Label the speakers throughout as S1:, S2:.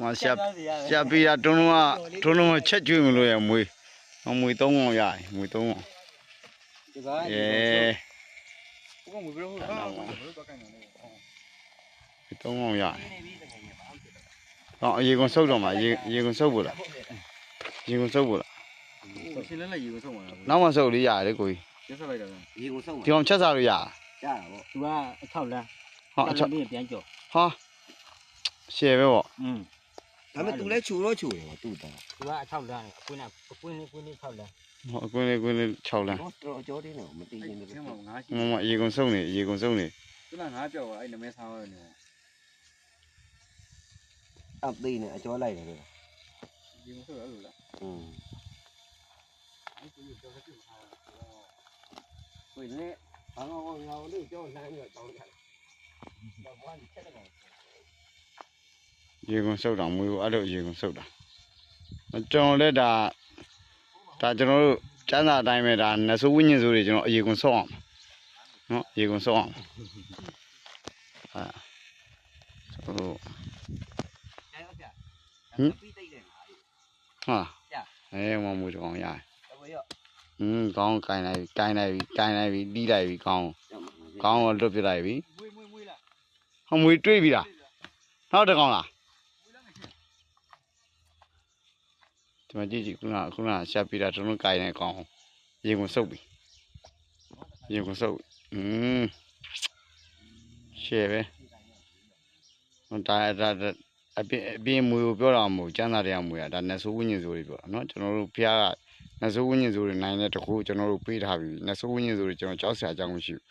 S1: မရှာရှာပြီးတာတွန်းလုံးကတွန်းလုံးချက်ကျွေးမလို့ရမွေးမွေးသုံးကောင်ရတယ်မွေးသုံးကောင်ရဲ
S2: ဘုကမွေးပြောဟုတ်လားသုံးကောင်
S1: ရတယ်တော့အရေကွန်ဆုပ်တော့မှာရေရေကွန်ဆုပ်ဖို့လားရေကွန်ဆုပ်ဖို့လား
S2: ရှင်လဲလဲရေကွန်ဆုပ်မှာလား
S1: နောက်မှဆုပ်လေးရတယ်ကိုကြီးချ
S2: က်ဆက်လိုက်တာ
S3: ရေကွန်ဆုပ်မှာ
S1: ဒီအောင်ချက်စားလို့ရ
S3: ရတာပေါ့
S2: သူကအထောက်လမ်း
S1: ဟုတ်အထောက်
S2: လမ်းပြန်ကြော်
S1: ဟာရှယ်ပဲပေါ့
S2: อืม
S3: ဒါပေမဲ့ तू လည်းချူတော့ချူတယ်ပေါ့ तू တာ
S2: သူကအချောက်လမ်းအကွင်းနဲ့အကွင်းလေးကွင်းလေးချောက်လမ်း
S1: ဟောအကွင်းလေးကွင်းလေး6လမ်း
S3: တော့တော်ကြောတင်းတော့မသိရင်လည်း
S2: ကျင်းမှာငါး ရေ
S1: ကုန်
S2: ဆုပ်
S3: တာ
S1: မွေးဘူးအဲ့လိုရေကုန်ဆုပ်တာကျွန်တော်လည်းဒါဒါကျွန်တော်တို့ကျန်းစာအတိုင်းပဲဒါနဆိုးဝိညာဉ်ဆိုတွေကျွန်တော်အရေကုန်ဆုပ်အောင်နော်အရေကုန်ဆုပ်အောင်ဟာဆိုတော့
S3: ဟ
S1: င်ဟာအဲမမူတော့ရဟင်းကောင်းကင်လိုက်ကင်လိုက်ပြီကင်လိုက်ပြီတီးလိုက်ပြီကောင်းကောင်းတော့လွတ်ပြလိုက်ပြီ
S2: ဟုတ်မွေ
S1: တွေ့ပြီလားနောက်တကောင်လား ဒီမှာကြည့်ကြည့်ခုနကခုနကရှာပြတာတုံးလုံးကင်နေကောင်းရေကုန်စုပ်ပြီရေကုန်စုပ်อืมရှယ်ပဲဟိုဒါဒါဒါအပြင်အပြင်မွေကိုပြောတာမဟုတ်ကျန်းစာတရားမွေอ่ะဒါနတ်ဆိုးဝိညာဉ်ဆိုတွေပြောတာเนาะကျွန်တော်တို့ဖះကနတ်ဆိုးဝိညာဉ်ဆိုတွေနိုင်တဲ့တကူကျွန်တော်တို့ပေးထားပြီနတ်ဆိုးဝိညာဉ်ဆိုတွေကျွန်တော်ကြောက်စရာအကြောင်းမရှိဘူး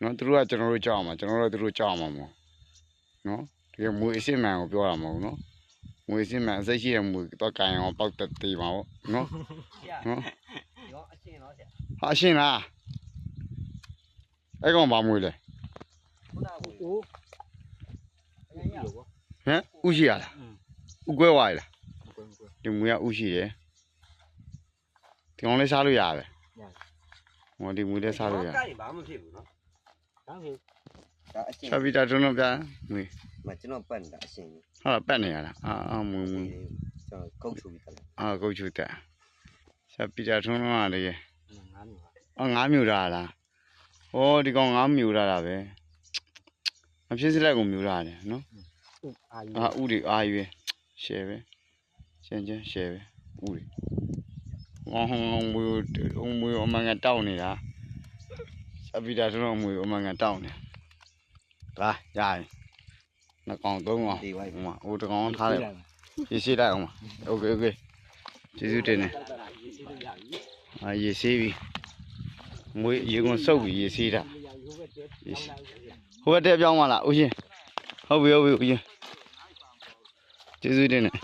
S1: เนาะသူတို့ကကျွန်တော်တို့ကြောက်အောင်မှာကျွန်တော်တို့ကသူတို့ကြောက်အောင်မှာမဟုတ်เนาะဒီကမွေအစ်စ်မှန်ကိုပြောတာမဟုတ်เนาะ ငွေစင်းမှအစိတ်ရှိတဲ့ငွေတော့ကန်အောင်ပေါက်တက်သေးပါပေါ့
S3: နော်
S1: နော်
S3: ရောအရှင်တော့ဆရာ
S1: ဟာအရှင်လားအဲ့ကောင်ဘာမွေးလဲ
S3: ခုနက
S2: ဦး
S1: ဟမ်ဦးရှိရလားဦးကွဲဝါရလား
S2: ဒီငွေက
S1: ဦးရှိတယ်ဒီကောင်လေးစားလို့ရ
S2: ပဲ
S1: ဟောဒီငွေလေးစားလို့ရ
S3: ဘာမှမဖြစ်ဘူးနော်
S2: ဒါဆို
S3: ဒါအချင်း
S1: ချက်ပြီးတာတွန်းတော့ပြမွေ
S3: မကျွန်တော်ပတ်တာအချင်းကြီး
S1: ဟာပတ်နေရလားအာအာမွေမွေ
S3: ကျွန်တော်ကုတ်ချူပြီးတယ်
S1: အာကုတ်ချူတက်ချက်ပြီးတာတွန်းတော့လေ
S2: ငါးမျိုးပါ
S1: အော်ငါးမြူတာလားဟောဒီကောင်ငါးမြူတာတာပဲမဖြစ်စလက်ကိုမြူတာတယ်နော်
S2: ဥအာယူ
S1: အာဥတွေအာရွေးရှယ်ပဲကျန်ကျန်ရှယ်ပဲဥတွေဝေါဟောင်းမွေမွေအမငါတောက်နေတာချက်ပြီးတာတွန်းတော့မွေအမငါတောက်နေ လာရရင်နှစ်ကောင်သုံးကောင်
S3: ဒီဝိုက်
S1: ဟိုမှာဟိုတစ်ကောင်ထားလိုက်ရေးရှိလိုက်အောင်ပါโอเคโอเคကျေးဇူးတင်တယ်အာရေးရှိပြီမွေရေကုန်စုပ်ပြီးရေးရှိတာဟိုဘက်တက်ပြောင်းမလားဦးရှင်ဟုတ်ပြီဟုတ်ပြီဦးရှင်ကျေးဇူးတင်တယ်